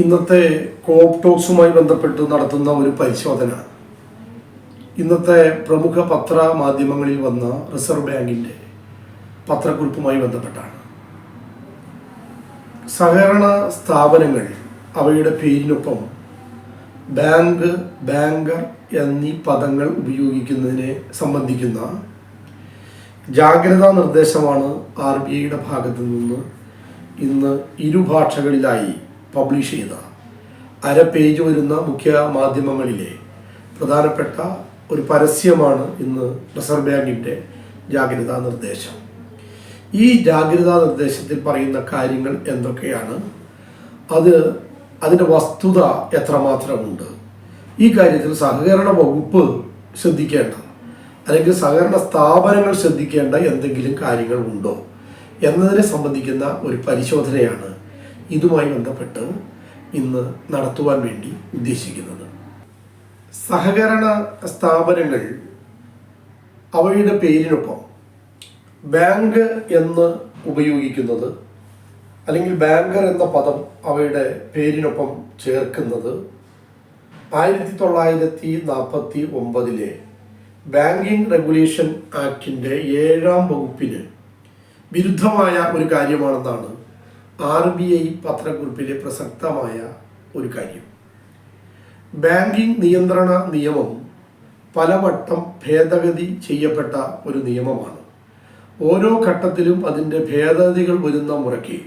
ഇന്നത്തെ കോപ്ടോക്സുമായി ബന്ധപ്പെട്ട് നടത്തുന്ന ഒരു പരിശോധന. ഇന്നത്തെ പ്രമുഖ പത്ര മാധ്യമങ്ങളിൽ വന്ന റിസർവ് ബാങ്കിന്റെ പത്രക്കുറിപ്പുമായി ബന്ധപ്പെട്ടാണ്. സഹകരണ സ്ഥാപനങ്ങൾ അവയുടെ പേരിനൊപ്പം ബാങ്ക് ബാങ്കർ എന്നീ പദങ്ങൾ ഉപയോഗിക്കുന്നതിനെ സംബന്ധിക്കുന്ന ജാഗ്രതാ നിർദ്ദേശമാണ് ആർ ബി ഐയുടെ ഭാഗത്തു നിന്ന് ഇന്ന് ഇരുഭാഷകളിലായി പബ്ലിഷ് ചെയ്ത അര പേജ് വരുന്ന മുഖ്യ മാധ്യമങ്ങളിലെ പ്രധാനപ്പെട്ട ഒരു പരസ്യമാണ് ഇന്ന് റിസർവ് ബാങ്കിന്റെ ജാഗ്രതാ നിർദ്ദേശം. ഈ ജാഗ്രതാ നിർദ്ദേശത്തിൽ പറയുന്ന കാര്യങ്ങൾ എന്തൊക്കെയാണ്? അത് അതിന്റെ വസ്തുത എത്രമാത്രമുണ്ട്? ഈ കാര്യത്തിൽ സഹകരണ വകുപ്പ് ശ്രദ്ധിക്കേണ്ട അല്ലെങ്കിൽ സഹകരണ സ്ഥാപനങ്ങൾ ശ്രദ്ധിക്കേണ്ട എന്തെങ്കിലും കാര്യങ്ങൾ ഉണ്ടോ എന്നതിനെ സംബന്ധിക്കുന്ന ഒരു പരിശോധനയാണ് ഇതുമായി ബന്ധപ്പെട്ട് ഇന്ന് നടത്തുവാൻ വേണ്ടി ഉദ്ദേശിക്കുന്നത്. സഹകരണ സ്ഥാപനങ്ങൾ അവയുടെ പേരിനൊപ്പം ബാങ്ക് എന്ന് ഉപയോഗിക്കുന്നത് അല്ലെങ്കിൽ ബാങ്കർ എന്ന പദം അവയുടെ പേരിനൊപ്പം ചേർക്കുന്നത് ആയിരത്തി തൊള്ളായിരത്തി നാൽപ്പത്തി ഒമ്പതിലെ ബാങ്കിങ് റെഗുലേഷൻ ആക്ടിന്റെ ഏഴാം വകുപ്പിന് വിരുദ്ധമായ ഒരു കാര്യമാണെന്നാണ് ആർ ബി ഐ പത്രക്കുറിപ്പിലെ പ്രസക്തമായ ഒരു കാര്യം. ബാങ്കിംഗ് നിയന്ത്രണ നിയമം പലവട്ടം ഭേദഗതി ചെയ്യപ്പെട്ട ഒരു നിയമമാണ്. ഓരോ ഘട്ടത്തിലും അതിന്റെ ഭേദഗതികൾ വരുന്ന മുറയ്ക്ക്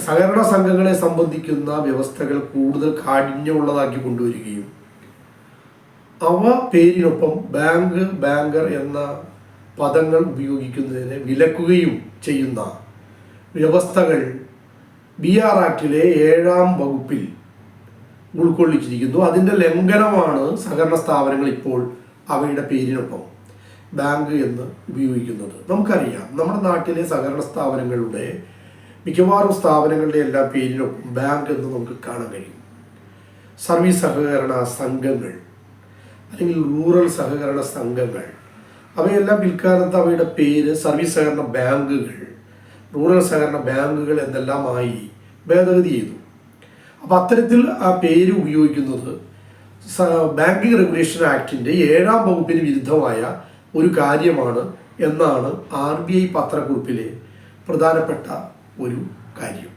സഹകരണ സംഘങ്ങളെ സംബന്ധിക്കുന്ന വ്യവസ്ഥകൾ കൂടുതൽ കാഠിന്യമുള്ളതാക്കി കൊണ്ടുവരികയും അവ പേരിനൊപ്പം ബാങ്ക് ബാങ്കർ എന്ന പദങ്ങൾ ഉപയോഗിക്കുന്നതിനെ വിലക്കുകയും ചെയ്യുന്ന വ്യവസ്ഥകൾ ബി ആർ ആക്ടിലെ ഏഴാം വകുപ്പിൽ ഉൾക്കൊള്ളിച്ചിരിക്കുന്നു. അതിന്റെ ലംഘനമാണ് സഹകരണ സ്ഥാപനങ്ങൾ ഇപ്പോൾ അവയുടെ പേരിനൊപ്പം ബാങ്ക് എന്ന് ഉപയോഗിക്കുന്നത്. നമുക്കറിയാം നമ്മുടെ നാട്ടിലെ സഹകരണ സ്ഥാപനങ്ങളുടെ മിക്കവാറും സ്ഥാപനങ്ങളുടെ എല്ലാ പേരിനൊപ്പം ബാങ്ക് എന്ന് നമുക്ക് കാണാൻ കഴിയും. സർവീസ് സഹകരണ സംഘങ്ങൾ അല്ലെങ്കിൽ റൂറൽ സഹകരണ സംഘങ്ങൾ അവയെല്ലാം പിൽക്കാലത്ത് അവയുടെ പേര് സർവീസ് സഹകരണ ബാങ്കുകൾ. റൂറൽ സഹകരണ ബാങ്കുകൾ എന്നെല്ലാമായി ഭേദഗതി ചെയ്തു. അപ്പോൾ അത്തരത്തിൽ ആ പേര് ഉപയോഗിക്കുന്നത് ബാങ്കിങ് റെഗുലേഷൻ ആക്ടിന്റെ ഏഴാം വകുപ്പിന് വിരുദ്ധമായ ഒരു കാര്യമാണ് എന്നാണ് ആർ ബി ഐ പത്രക്കുറിപ്പിലെ പ്രധാനപ്പെട്ട ഒരു കാര്യം.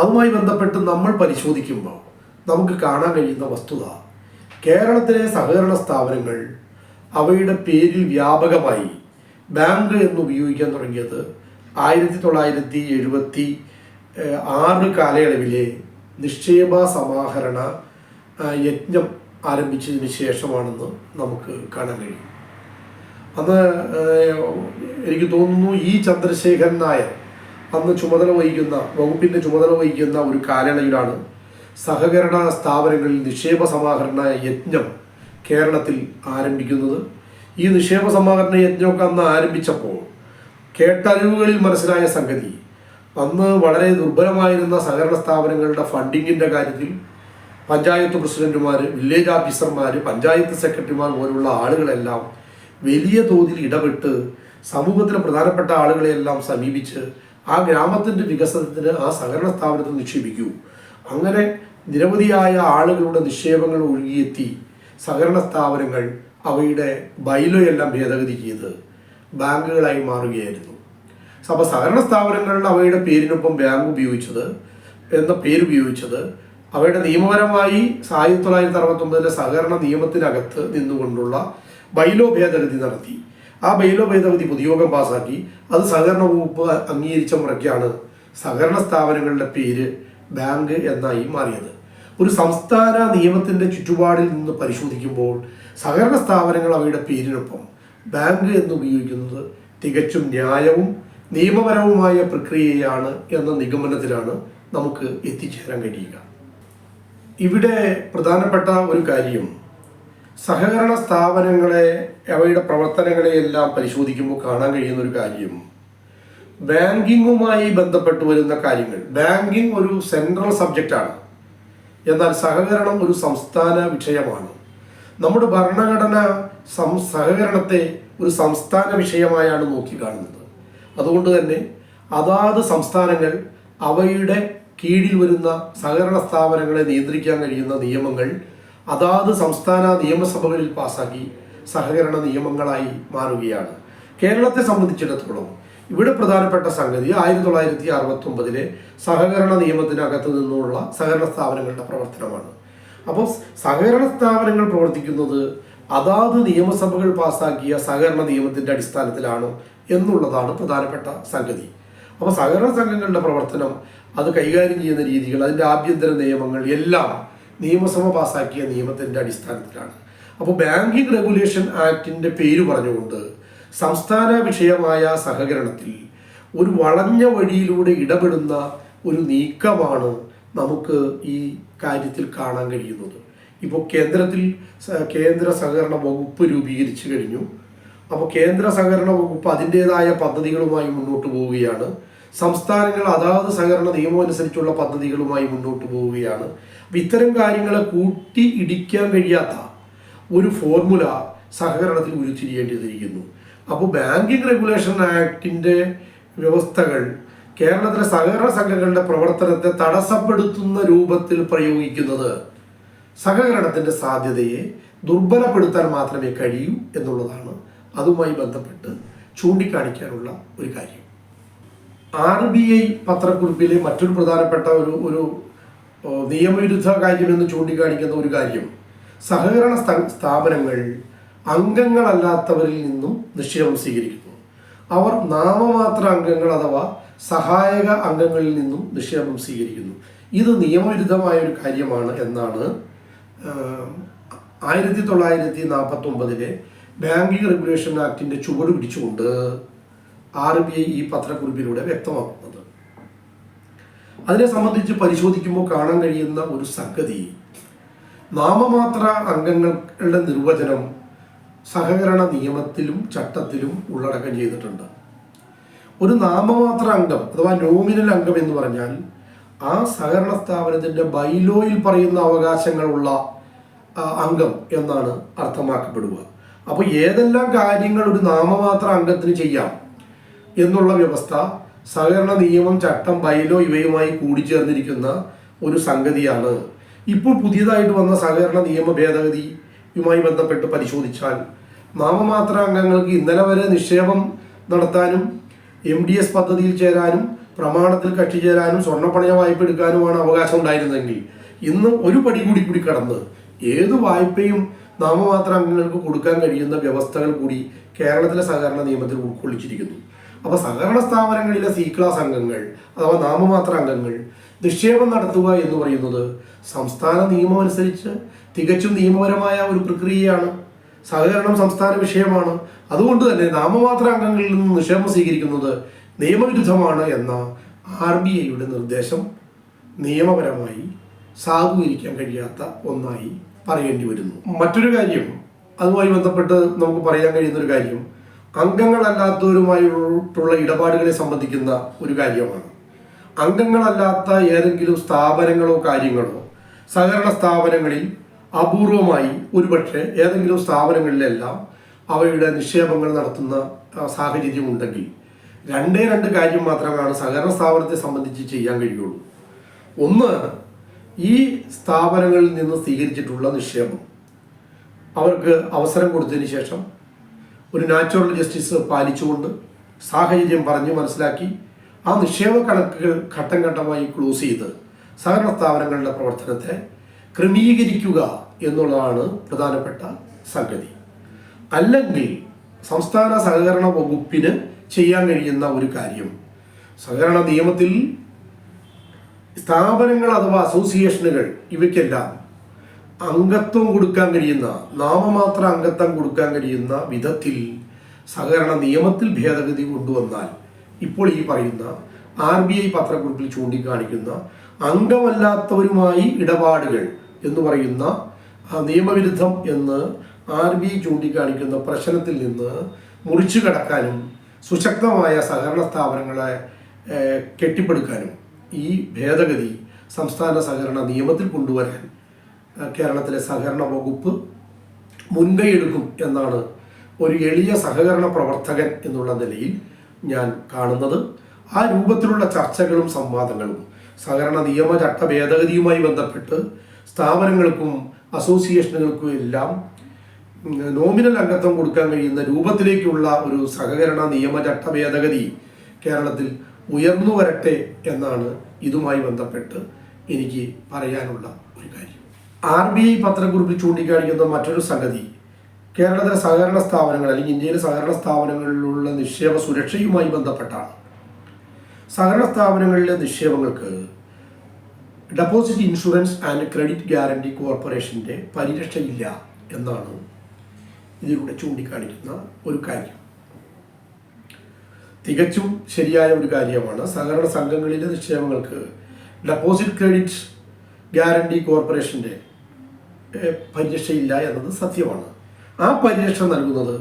അതുമായി ബന്ധപ്പെട്ട് നമ്മൾ പരിശോധിക്കുമ്പോൾ നമുക്ക് കാണാൻ കഴിയുന്ന വസ്തുത കേരളത്തിലെ സഹകരണ സ്ഥാപനങ്ങൾ അവയുടെ പേരിൽ വ്യാപകമായി ബാങ്ക് എന്ന് ഉപയോഗിക്കാൻ തുടങ്ങിയത് ആയിരത്തി തൊള്ളായിരത്തി എഴുപത്തി ആറ് കാലയളവിലെ നിക്ഷേപ സമാഹരണ യജ്ഞം ആരംഭിച്ചതിന് ശേഷമാണെന്ന് നമുക്ക് കാണാൻ കഴിയും. അന്ന് എനിക്ക് തോന്നുന്നു ഈ ചന്ദ്രശേഖരൻ നായർ അന്ന് ചുമതല വഹിക്കുന്ന വകുപ്പിന്റെ ചുമതല വഹിക്കുന്ന ഒരു കാലയളവിലാണ് സഹകരണ സ്ഥാപനങ്ങളിൽ നിക്ഷേപ സമാഹരണ യജ്ഞം കേരളത്തിൽ ആരംഭിക്കുന്നത്. ഈ നിക്ഷേപ സമാഹരണ യജ്ഞമൊക്കെ അന്ന് ആരംഭിച്ചപ്പോൾ കേട്ടറിവുകളിൽ മനസ്സിലായ സംഗതി. അന്ന് വളരെ ദുർബലമായിരുന്ന സഹകരണ സ്ഥാപനങ്ങളുടെ ഫണ്ടിങ്ങിന്റെ കാര്യത്തിൽ പഞ്ചായത്ത് പ്രസിഡന്റുമാർ വില്ലേജ് ഓഫീസർമാർ പഞ്ചായത്ത് സെക്രട്ടറിമാർ പോലുള്ള ആളുകളെല്ലാം വലിയ തോതിൽ ഇടപെട്ട് സമൂഹത്തിലെ പ്രധാനപ്പെട്ട ആളുകളെയെല്ലാം സമീപിച്ച് ആ ഗ്രാമത്തിന്റെ വികസനത്തിന് ആ സഹകരണ സ്ഥാപനത്തിൽ നിക്ഷേപിക്കൂ. അങ്ങനെ നിരവധിയായ ആളുകളുടെ നിക്ഷേപങ്ങൾ ഒഴുകിയെത്തി സഹകരണ സ്ഥാപനങ്ങൾ അവയുടെ ബൈലോയെല്ലാം ഭേദഗതി ചെയ്ത്. ബാങ്കുകളായി മാറുകയായിരുന്നു. അപ്പോൾ സഹകരണ സ്ഥാപനങ്ങളുടെ അവയുടെ പേരിനൊപ്പം ബാങ്ക് ഉപയോഗിച്ചത് എന്ന പേര് ഉപയോഗിച്ചത് അവയുടെ നിയമപരമായി ആയിരത്തി തൊള്ളായിരത്തി അറുപത്തൊമ്പതിലെ സഹകരണ നിയമത്തിനകത്ത് നിന്നുകൊണ്ടുള്ള ബൈലോ ഭേദഗതി നടത്തി. ആ ബൈലോ ഭേദഗതി പൊതുയോഗം പാസാക്കി. അത് സഹകരണ വകുപ്പ് അംഗീകരിച്ച മുറയ്ക്കാണ് സഹകരണ സ്ഥാപനങ്ങളുടെ പേര് ബാങ്ക് എന്നായി മാറിയത്. ഒരു സംസ്ഥാന നിയമത്തിന്റെ ചുറ്റുപാടിൽ നിന്ന് പരിശോധിക്കുമ്പോൾ സഹകരണ സ്ഥാപനങ്ങൾ അവയുടെ പേരിനൊപ്പം ബാങ്ക് എന്ന് ഉപയോഗിക്കുന്നത് തികച്ചും ന്യായവും നിയമപരവുമായ പ്രക്രിയയാണ് എന്ന നിഗമനത്തിലാണ് നമുക്ക് എത്തിച്ചേരാൻ കഴിയുക. ഇവിടെ പ്രധാനപ്പെട്ട ഒരു കാര്യം സഹകരണ സ്ഥാപനങ്ങളെ അവയുടെ പ്രവർത്തനങ്ങളെയെല്ലാം പരിശോധിക്കുമ്പോൾ കാണാൻ കഴിയുന്ന ഒരു കാര്യം ബാങ്കിങ്ങുമായി ബന്ധപ്പെട്ട് വരുന്ന കാര്യങ്ങൾ. ബാങ്കിങ് ഒരു സെൻട്രൽ സബ്ജക്റ്റാണ്. എന്നാൽ സഹകരണം ഒരു സംസ്ഥാന വിഷയമാണ്. നമ്മുടെ ഭരണഘടന സം സഹകരണത്തെ ഒരു സംസ്ഥാന വിഷയമായാണ് നോക്കിക്കാണുന്നത് അതുകൊണ്ട് തന്നെ അതാത് സംസ്ഥാനങ്ങൾ അവയുടെ കീഴിൽ വരുന്ന സഹകരണ സ്ഥാപനങ്ങളെ നിയന്ത്രിക്കാൻ കഴിയുന്ന നിയമങ്ങൾ അതാത് സംസ്ഥാന നിയമസഭകളിൽ പാസാക്കി സഹകരണ നിയമങ്ങളായി മാറുകയാണ്. കേരളത്തെ സംബന്ധിച്ചിടത്തോളം ഇവിടെ പ്രധാനപ്പെട്ട സംഗതി ആയിരത്തി തൊള്ളായിരത്തി അറുപത്തി ഒമ്പതിലെ സഹകരണ നിയമത്തിനകത്ത് നിന്നുള്ള സഹകരണ സ്ഥാപനങ്ങളുടെ പ്രവർത്തനമാണ്. അപ്പോൾ സഹകരണ സ്ഥാപനങ്ങൾ പ്രവർത്തിക്കുന്നത് അതാത് നിയമസഭകൾ പാസാക്കിയ സഹകരണ നിയമത്തിന്റെ അടിസ്ഥാനത്തിലാണ് എന്നുള്ളതാണ് പ്രധാനപ്പെട്ട സംഗതി. അപ്പോൾ സഹകരണ സംഘങ്ങളുടെ പ്രവർത്തനം അത് കൈകാര്യം ചെയ്യുന്ന രീതികൾ അതിന്റെ ആഭ്യന്തര നിയമങ്ങൾ എല്ലാം നിയമസഭ പാസാക്കിയ നിയമത്തിന്റെ അടിസ്ഥാനത്തിലാണ്. അപ്പോൾ ബാങ്കിങ് റെഗുലേഷൻ ആക്ടിന്റെ പേര് പറഞ്ഞുകൊണ്ട് സംസ്ഥാന വിഷയമായ സഹകരണത്തിൽ ഒരു വളഞ്ഞ വഴിയിലൂടെ ഇടപെടുന്ന ഒരു നീക്കമാണ് നമുക്ക് ഈ കാര്യത്തിൽ കാണാൻ കഴിയുന്നത്. ഇപ്പോൾ കേന്ദ്രത്തിൽ കേന്ദ്ര സഹകരണ വകുപ്പ് രൂപീകരിച്ചു കഴിഞ്ഞു. അപ്പോൾ കേന്ദ്ര സഹകരണ വകുപ്പ് അതിന്റെതായ പദ്ധതികളുമായി മുന്നോട്ട് പോവുകയാണ്. സംസ്ഥാനങ്ങൾ അതാത് സഹകരണ നിയമം അനുസരിച്ചുള്ള പദ്ധതികളുമായി മുന്നോട്ട് പോവുകയാണ്. അപ്പം ഇത്തരം കാര്യങ്ങളെ കൂട്ടി ഇടിക്കാൻ കഴിയാത്ത ഒരു ഫോർമുല സഹകരണത്തിൽ ഉരുത്തിരിയേണ്ടിയിരിക്കുന്നു. അപ്പോൾ ബാങ്കിങ് റെഗുലേഷൻ ആക്ടിന്റെ വ്യവസ്ഥകൾ കേരളത്തിലെ സഹകരണ സംഘങ്ങളുടെ പ്രവർത്തനത്തെ തടസ്സപ്പെടുത്തുന്ന രൂപത്തിൽ പ്രയോഗിക്കുന്നത് സഹകരണത്തിന്റെ സാധ്യതയെ ദുർബലപ്പെടുത്താൻ മാത്രമേ കഴിയൂ എന്നുള്ളതാണ് അതുമായി ബന്ധപ്പെട്ട് ചൂണ്ടിക്കാണിക്കാനുള്ള ഒരു കാര്യം. ആർ ബി ഐ പത്രക്കുറിപ്പിലെ മറ്റൊരു പ്രധാനപ്പെട്ട ഒരു ഒരു നിയമവിരുദ്ധ കാര്യമെന്ന് ചൂണ്ടിക്കാണിക്കുന്ന ഒരു കാര്യം. സഹകരണ സ്ഥാ- സ്ഥാപനങ്ങൾ അംഗങ്ങളല്ലാത്തവരിൽ നിന്നും നിക്ഷേപം സ്വീകരിക്കുന്നു. അവർ നാമമാത്ര അംഗങ്ങൾ അഥവാ സഹായക അംഗങ്ങളിൽ നിന്നും നിക്ഷേപം സ്വീകരിക്കുന്നു. ഇത് നിയമവിരുദ്ധമായ ഒരു കാര്യമാണ് എന്നാണ് ആയിരത്തി തൊള്ളായിരത്തി നാൽപ്പത്തി ഒമ്പതിലെ ബാങ്കിങ് റെഗുലേഷൻ ആക്ടിന്റെ ചുവട് പിടിച്ചുകൊണ്ട് ആർ ബി ഐ ഈ പത്രക്കുറിപ്പിലൂടെ വ്യക്തമാക്കുന്നത്. അതിനെ സംബന്ധിച്ച് പരിശോധിക്കുമ്പോൾ കാണാൻ കഴിയുന്ന ഒരു സംഗതി നാമമാത്ര അംഗങ്ങളുടെ നിർവചനം സഹകരണ നിയമത്തിലും ചട്ടത്തിലും ഉള്ളടക്കം ചെയ്തിട്ടുണ്ട്. ഒരു നാമമാത്ര അംഗം അഥവാ നോമിനൽ അംഗം എന്ന് പറഞ്ഞാൽ ആ സഹകരണ സ്ഥാപനത്തിന്റെ ബൈലോയിൽ പറയുന്ന അവകാശങ്ങളുള്ള അംഗം എന്നാണ് അർത്ഥമാക്കപ്പെടുക. അപ്പോൾ ഏതെല്ലാം കാര്യങ്ങൾ ഒരു നാമമാത്ര അംഗത്തിന് ചെയ്യാം എന്നുള്ള വ്യവസ്ഥ സഹകരണ നിയമം ചട്ടം ബൈലോ ഇവയുമായി കൂടിച്ചേർന്നിരിക്കുന്ന ഒരു സംഗതിയാണ്. ഇപ്പോൾ പുതിയതായിട്ട് വന്ന സഹകരണ നിയമ ഭേദഗതിയുമായി ബന്ധപ്പെട്ട് പരിശോധിച്ചാൽ നാമമാത്ര അംഗങ്ങൾക്ക് ഇന്നലെ വരെ നിക്ഷേപം നടത്താനും എം ഡി എസ് പദ്ധതിയിൽ ചേരാനും പ്രമാണത്തിൽ കക്ഷി ചേരാനും സ്വർണപ്പണയ വായ്പ എടുക്കാനുമാണ് അവകാശം ഉണ്ടായിരുന്നെങ്കിൽ ഇന്ന് ഒരു പടി കൂടി കൂടി കടന്ന് ഏത് വായ്പയും നാമമാത്ര അംഗങ്ങൾക്ക് കൊടുക്കാൻ കഴിയുന്ന വ്യവസ്ഥകൾ കൂടി കേരളത്തിലെ സഹകരണ നിയമത്തിൽ ഉൾക്കൊള്ളിച്ചിരിക്കുന്നു. അപ്പോൾ സഹകരണ സ്ഥാപനങ്ങളിലെ സി ക്ലാസ് അംഗങ്ങൾ അഥവാ നാമമാത്ര അംഗങ്ങൾ നിക്ഷേപം നടത്തുക എന്ന് പറയുന്നത് സംസ്ഥാന നിയമം അനുസരിച്ച് തികച്ചും നിയമപരമായ ഒരു പ്രക്രിയയാണ്. സഹകരണം സംസ്ഥാന വിഷയമാണ്. അതുകൊണ്ട് തന്നെ നാമമാത്ര അംഗങ്ങളിൽ നിന്ന് നിക്ഷേപം സ്വീകരിക്കുന്നത് നിയമവിരുദ്ധമാണ് എന്ന ആർ ബി ഐയുടെ നിർദ്ദേശം നിയമപരമായി സാധൂകരിക്കാൻ കഴിയാത്ത ഒന്നായി പറയേണ്ടി വരുന്നു. മറ്റൊരു കാര്യം അതുമായി ബന്ധപ്പെട്ട് നമുക്ക് പറയാൻ കഴിയുന്ന ഒരു കാര്യം അംഗങ്ങളല്ലാത്തവരുമായിട്ടുള്ള ഇടപാടുകളെ സംബന്ധിക്കുന്ന ഒരു കാര്യമാണ്. അംഗങ്ങളല്ലാത്ത ഏതെങ്കിലും സ്ഥാപനങ്ങളോ കാര്യങ്ങളോ സഹകരണ സ്ഥാപനങ്ങളിൽ അപൂർവമായി ഒരുപക്ഷെ ഏതെങ്കിലും സ്ഥാപനങ്ങളിലെല്ലാം അവയുടെ നിക്ഷേപങ്ങൾ നടത്തുന്ന സാഹചര്യം ഉണ്ടെങ്കിൽ രണ്ടേ രണ്ട് കാര്യം മാത്രമാണ് സഹകരണ സ്ഥാപനത്തെ സംബന്ധിച്ച് ചെയ്യാൻ കഴിയുള്ളൂ. ഒന്ന് ഈ സ്ഥാപനങ്ങളിൽ നിന്ന് സ്വീകരിച്ചിട്ടുള്ള നിക്ഷേപം. അവർക്ക് അവസരം കൊടുത്തതിന് ശേഷം ഒരു നാച്ചുറൽ ജസ്റ്റിസ് പാലിച്ചുകൊണ്ട് സാഹചര്യം പറഞ്ഞു മനസ്സിലാക്കി ആ നിക്ഷേപ കണക്കുകൾ ഘട്ടം ഘട്ടമായി ക്ലോസ് ചെയ്ത് സഹകരണ സ്ഥാപനങ്ങളുടെ പ്രവർത്തനത്തെ ക്രമീകരിക്കുക എന്നുള്ളതാണ് പ്രധാനപ്പെട്ട സംഗതി. അല്ലെങ്കിൽ സംസ്ഥാന സഹകരണ വകുപ്പിന് ചെയ്യാൻ കഴിയുന്ന ഒരു കാര്യം. സഹകരണ നിയമത്തിൽ സ്ഥാപനങ്ങൾ അഥവാ അസോസിയേഷനുകൾ ഇവയ്ക്കെല്ലാം അംഗത്വം കൊടുക്കാൻ കഴിയുന്ന നാമമാത്ര അംഗത്വം കൊടുക്കാൻ കഴിയുന്ന വിധത്തിൽ സഹകരണ നിയമത്തിൽ ഭേദഗതി കൊണ്ടുവന്നാൽ ഇപ്പോൾ ഈ പറയുന്ന ആർ ബി ഐ പത്രക്കുറിപ്പിൽ ചൂണ്ടിക്കാണിക്കുന്ന അംഗമല്ലാത്തവരുമായി ഇടപാടുകൾ എന്ന് പറയുന്ന നിയമവിരുദ്ധം എന്ന് ആർ ബി ചൂണ്ടിക്കാണിക്കുന്ന പ്രശ്നത്തിൽ നിന്ന് മുറിച്ചു കടക്കാനും സുശക്തമായ സഹകരണ സ്ഥാപനങ്ങളെ കെട്ടിപ്പടുക്കാനും ഈ ഭേദഗതി സംസ്ഥാന സഹകരണ നിയമത്തിൽ കൊണ്ടുവരാൻ കേരളത്തിലെ സഹകരണ വകുപ്പ് മുൻകൈയെടുക്കും എന്നാണ് ഒരു എളിയ സഹകരണ പ്രവർത്തകൻ എന്നുള്ള നിലയിൽ ഞാൻ കാണുന്നത്. ആ രൂപത്തിലുള്ള ചർച്ചകളും സംവാദങ്ങളും സഹകരണ നിയമ ചട്ട ഭേദഗതിയുമായി ബന്ധപ്പെട്ട് സ്ഥാപനങ്ങൾക്കും അസോസിയേഷനുകൾക്കും എല്ലാം നോമിനൽ അംഗത്വം കൊടുക്കാൻ കഴിയുന്ന രൂപത്തിലേക്കുള്ള ഒരു സഹകരണ നിയമ ചട്ട ഭേദഗതി കേരളത്തിൽ ഉയർന്നു വരട്ടെ എന്നാണ് ഇതുമായി ബന്ധപ്പെട്ട് എനിക്ക് പറയാനുള്ള ഒരു കാര്യം. ആർ ബി ഐ പത്രക്കുറിപ്പിൽ ചൂണ്ടിക്കാണിക്കുന്ന മറ്റൊരു സംഗതി കേരളത്തിലെ സഹകരണ സ്ഥാപനങ്ങൾ അല്ലെങ്കിൽ ഇന്ത്യയിലെ സഹകരണ സ്ഥാപനങ്ങളിലുള്ള നിക്ഷേപ സുരക്ഷയുമായി ബന്ധപ്പെട്ടാണ്. സഹകരണ സ്ഥാപനങ്ങളിലെ നിക്ഷേപങ്ങൾക്ക് deposit insurance and credit guarantee കോർപ്പറേഷന്റെ പരിരക്ഷയില്ല എന്നാണ് ഇതിലൂടെ ചൂണ്ടിക്കാണിക്കുന്ന ഒരു കാര്യം. തികച്ചും ശരിയായ ഒരു കാര്യമാണ്. സഹകരണ സംഘങ്ങളിലെ നിക്ഷേപങ്ങൾക്ക് ഡെപ്പോസിറ്റ് ക്രെഡിറ്റ് ഗ്യാരണ്ടി കോർപ്പറേഷന്റെ പരിരക്ഷയില്ല എന്നത് സത്യമാണ്. ആ പരിരക്ഷ നൽകുന്നത്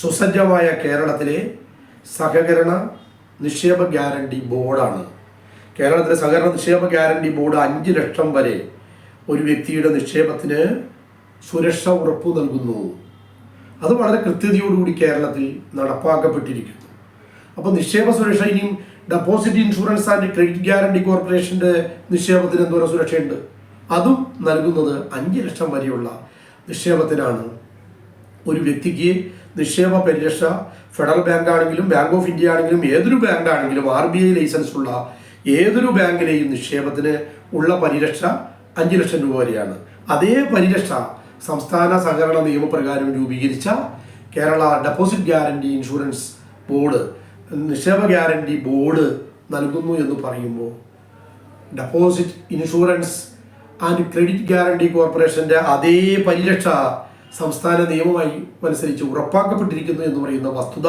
സുസജ്ജമായ കേരളത്തിലെ സഹകരണ നിക്ഷേപ ഗ്യാരണ്ടി ബോർഡാണ് കേരളത്തിലെ സഹകരണ നിക്ഷേപ ഗ്യാരണ്ടി ബോർഡ് അഞ്ച് ലക്ഷം വരെ ഒരു വ്യക്തിയുടെ നിക്ഷേപത്തിന് സുരക്ഷ ഉറപ്പു നൽകുന്നു. അത് വളരെ കൃത്യതയോടുകൂടി കേരളത്തിൽ നടപ്പാക്കപ്പെട്ടിരിക്കുന്നു. അപ്പോൾ നിക്ഷേപ സുരക്ഷ ഇനിയും deposit insurance and credit guarantee കോർപ്പറേഷന്റെ നിക്ഷേപത്തിന് എന്തോരം സുരക്ഷയുണ്ട്? അതും നൽകുന്നത് അഞ്ച് ലക്ഷം വരെയുള്ള നിക്ഷേപത്തിനാണ്. ഒരു വ്യക്തിക്ക് നിക്ഷേപ പരിരക്ഷ ഫെഡറൽ ബാങ്ക് ആണെങ്കിലും ബാങ്ക് ഓഫ് ഇന്ത്യ ആണെങ്കിലും ഏതൊരു ബാങ്ക് ആണെങ്കിലും ആർ ബി ഐ ലൈസൻസ് ഉള്ള ഏതൊരു ബാങ്കിലെയും നിക്ഷേപത്തിന് ഉള്ള പരിരക്ഷ അഞ്ച് ലക്ഷം രൂപ വരെയാണ്. അതേ പരിരക്ഷ സംസ്ഥാന സഹകരണ നിയമപ്രകാരം രൂപീകരിച്ച Kerala deposit guarantee insurance board നിക്ഷേപ ഗ്യാരണ്ടി ബോർഡ് നൽകുന്നു എന്ന് പറയുമ്പോൾ deposit insurance and credit guarantee കോർപ്പറേഷന്റെ അതേ പരിരക്ഷ സംസ്ഥാന നിയമമായി അനുസരിച്ച് ഉറപ്പാക്കപ്പെട്ടിരിക്കുന്നു എന്ന് പറയുന്ന വസ്തുത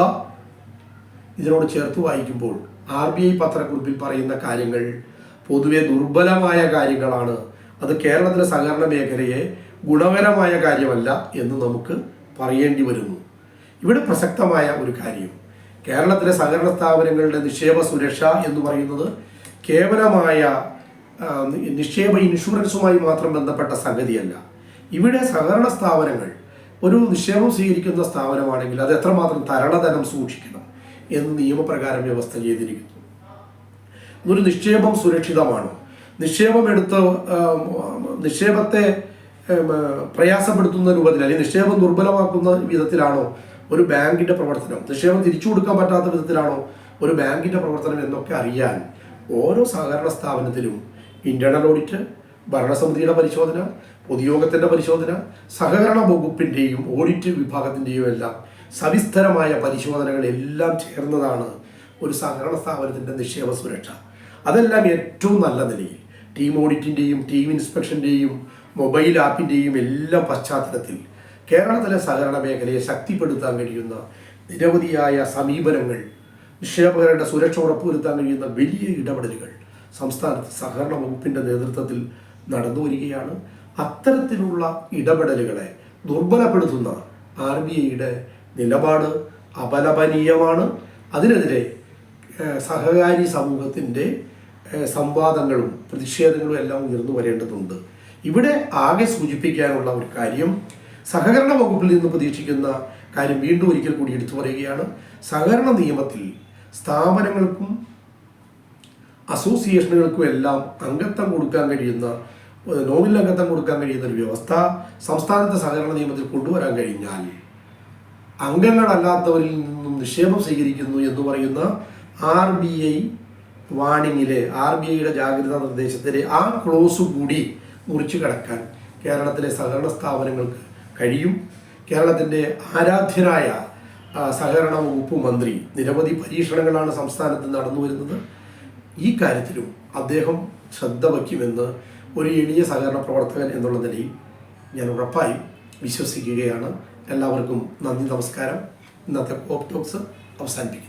ഇതിനോട് ചേർത്ത് വായിക്കുമ്പോൾ ആർ ബി ഐ പത്രക്കുറിപ്പിൽ പറയുന്ന കാര്യങ്ങൾ പൊതുവെ ദുർബലമായ കാര്യങ്ങളാണ്. അത് കേരളത്തിലെ സഹകരണ മേഖലയെ ഗുണകരമായ കാര്യമല്ല എന്ന് നമുക്ക് പറയേണ്ടി വരുന്നു. ഇവിടെ പ്രസക്തമായ ഒരു കാര്യം. കേരളത്തിലെ സഹകരണ സ്ഥാപനങ്ങളുടെ നിക്ഷേപ സുരക്ഷ എന്ന് പറയുന്നത് കേവലമായ നിക്ഷേപ ഇൻഷുറൻസുമായി മാത്രം ബന്ധപ്പെട്ട സംഗതിയല്ല. ഇവിടെ സഹകരണ സ്ഥാപനങ്ങൾ ഒരു നിക്ഷേപം സ്വീകരിക്കുന്ന സ്ഥാപനമാണെങ്കിൽ അത് എത്രമാത്രം തരണധനം സൂക്ഷിക്കണം എന്ന് നിയമപ്രകാരം വ്യവസ്ഥ ചെയ്തിരിക്കുന്നു. ഒരു നിക്ഷേപം സുരക്ഷിതമാണ്. നിക്ഷേപം എടുത്ത് നിക്ഷേപത്തെ പ്രയാസപ്പെടുത്തുന്ന രൂപത്തിൽ അല്ലെങ്കിൽ നിക്ഷേപം ദുർബലമാക്കുന്ന വിധത്തിലാണോ ഒരു ബാങ്കിന്റെ പ്രവർത്തനം? നിക്ഷേപം തിരിച്ചു കൊടുക്കാൻ പറ്റാത്ത വിധത്തിലാണോ ഒരു ബാങ്കിന്റെ പ്രവർത്തനം എന്നൊക്കെ അറിയാൻ ഓരോ സഹകരണ സ്ഥാപനത്തിലും ഇന്റേണൽ ഓഡിറ്റ് ഭരണസമിതിയുടെ പരിശോധന പൊതുയോഗത്തിന്റെ പരിശോധന സഹകരണ വകുപ്പിന്റെയും ഓഡിറ്റ് വിഭാഗത്തിന്റെയും എല്ലാം സവിസ്തരമായ പരിശോധനകൾ എല്ലാം ചേർന്നതാണ് ഒരു സഹകരണ സ്ഥാപനത്തിന്റെ നിക്ഷേപ സുരക്ഷ. അതെല്ലാം ഏറ്റവും നല്ല നിലയിൽ. ടീം ഓഡിറ്റിന്റെയും ടീം ഇൻസ്പെക്ഷന്റെയും മൊബൈൽ ആപ്പിന്റെയും എല്ലാം പശ്ചാത്തലത്തിൽ കേരളത്തിലെ സഹകരണ മേഖലയെ ശക്തിപ്പെടുത്താൻ കഴിയുന്ന നിരവധിയായ സമീപനങ്ങൾ നിക്ഷേപകരുടെ സുരക്ഷ ഉറപ്പുവരുത്താൻ കഴിയുന്ന വലിയ ഇടപെടലുകൾ സംസ്ഥാനത്ത് സഹകരണ വകുപ്പിന്റെ നേതൃത്വത്തിൽ നടന്നു വരികയാണ്. അത്തരത്തിലുള്ള ഇടപെടലുകളെ ദുർബലപ്പെടുത്തുന്ന ആർ ബി ഐയുടെ നിലപാട് അപലപനീയമാണ്. അതിനെതിരെ സഹകാരി സമൂഹത്തിന്റെ സംവാദങ്ങളും പ്രതിഷേധങ്ങളും എല്ലാം ഉയർന്നു വരേണ്ടതുണ്ട്. ഇവിടെ ആകെ സൂചിപ്പിക്കാനുള്ള ഒരു കാര്യം സഹകരണ വകുപ്പിൽ നിന്ന് പ്രതീക്ഷിക്കുന്ന കാര്യം വീണ്ടും ഒരിക്കൽ കൂടി എടുത്തു പറയുകയാണ്. സഹകരണ നിയമത്തിൽ സ്ഥാപനങ്ങൾക്കും അസോസിയേഷനുകൾക്കും എല്ലാം അംഗത്വം കൊടുക്കാൻ കഴിയുന്ന നോമിനൽ അംഗത്വം കൊടുക്കാൻ കഴിയുന്ന ഒരു വ്യവസ്ഥ സംസ്ഥാനത്തെ സഹകരണ നിയമത്തിൽ കൊണ്ടുവരാൻ കഴിഞ്ഞാൽ അംഗങ്ങളല്ലാത്തവരിൽ നിന്നും നിക്ഷേപം സ്വീകരിക്കുന്നു എന്ന് പറയുന്ന ആർ ബി ഐ വാണിങ്ങിലെ ആർ ബി ഐയുടെ ജാഗ്രതാ നിർദ്ദേശത്തിലെ ആ ക്ലോസ് കൂടി മുറിച്ചു കടക്കാൻ കേരളത്തിലെ സഹകരണ സ്ഥാപനങ്ങൾക്ക് കഴിയും. കേരളത്തിന്റെ ആരാധ്യനായ സഹകരണ വകുപ്പ് മന്ത്രി നിരവധി പരീക്ഷണങ്ങളാണ് സംസ്ഥാനത്ത് നടന്നു വരുന്നത്. ഈ കാര്യത്തിലും അദ്ദേഹം ശ്രദ്ധ വയ്ക്കുമെന്ന് ഒരു എളിയ സഹകരണ പ്രവർത്തകൻ എന്നുള്ള നിലയിൽ ഞാൻ ഉറപ്പായും വിശ്വസിക്കുകയാണ്. എല്ലാവർക്കും നന്ദി നമസ്കാരം. ഇന്നത്തെ കോപ്പ് അവസാനിപ്പിക്കുന്നു.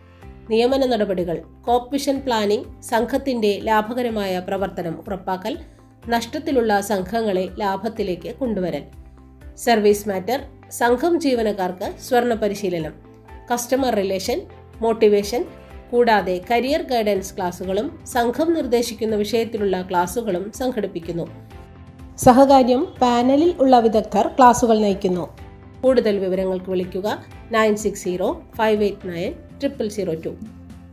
നിയമന നടപടികൾ കോപ്പിഷൻ പ്ലാനിംഗ് സംഘത്തിന്റെ ലാഭകരമായ പ്രവർത്തനം ഉറപ്പാക്കൽ നഷ്ടത്തിലുള്ള സംഘങ്ങളെ ലാഭത്തിലേക്ക് കൊണ്ടുവരൽ. സർവീസ് മാറ്റർ സംഘം ജീവനക്കാർക്ക് സ്വർണ പരിശീലനം. കസ്റ്റമർ റിലേഷൻ മോട്ടിവേഷൻ കൂടാതെ കരിയർ ഗൈഡൻസ് ക്ലാസുകളും സംഘം നിർദ്ദേശിക്കുന്ന വിഷയത്തിലുള്ള ക്ലാസുകളും സംഘടിപ്പിക്കുന്നു. സഹകാര്യം പാനലിൽ ഉള്ള വിദഗ്ധർ ക്ലാസുകൾ നയിക്കുന്നു. കൂടുതൽ വിവരങ്ങൾക്ക് വിളിക്കുക nine six zero five eight nine triple zero two